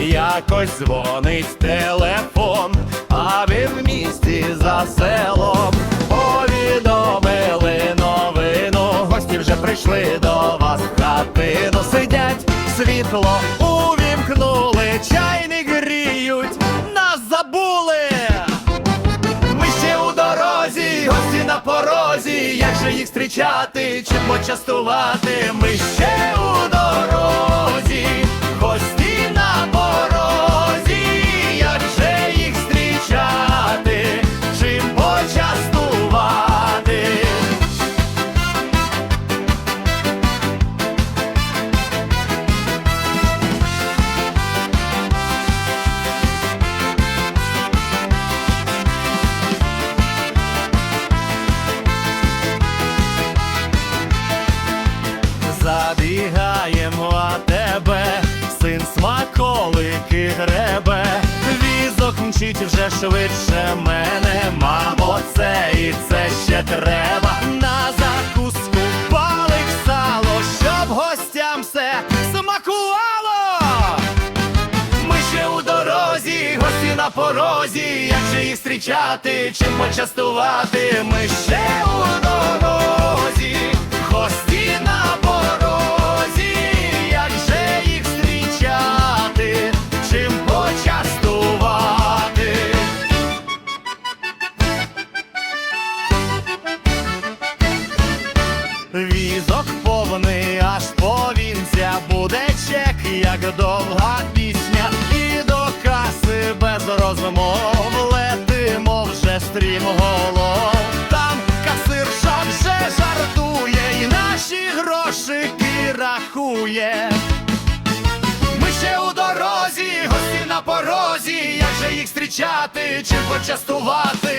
Якось дзвонить телефон, а ви в місті за селом повідомили новину. Гості вже прийшли до вас в хатину. Сидять, світло порозі. Їх зустрічати, чим почастувати? Ми ще у дорозі, Забігаємо, а тебе син смаколики гребе, візок мчить вже швидше мене, мамо, це і це ще треба. На закуску палик сало, щоб гостям все смакувало. Ми ще у дорозі, гості на порозі, як же їх зустрічати, чим почастувати? Як довга пісня, і до каси без розмов летимо вже стрім голов. Там касирша вже жартує, і наші грошики рахує. Ми ще у дорозі, гості на порозі, як же їх зустрічати, чим почастувати?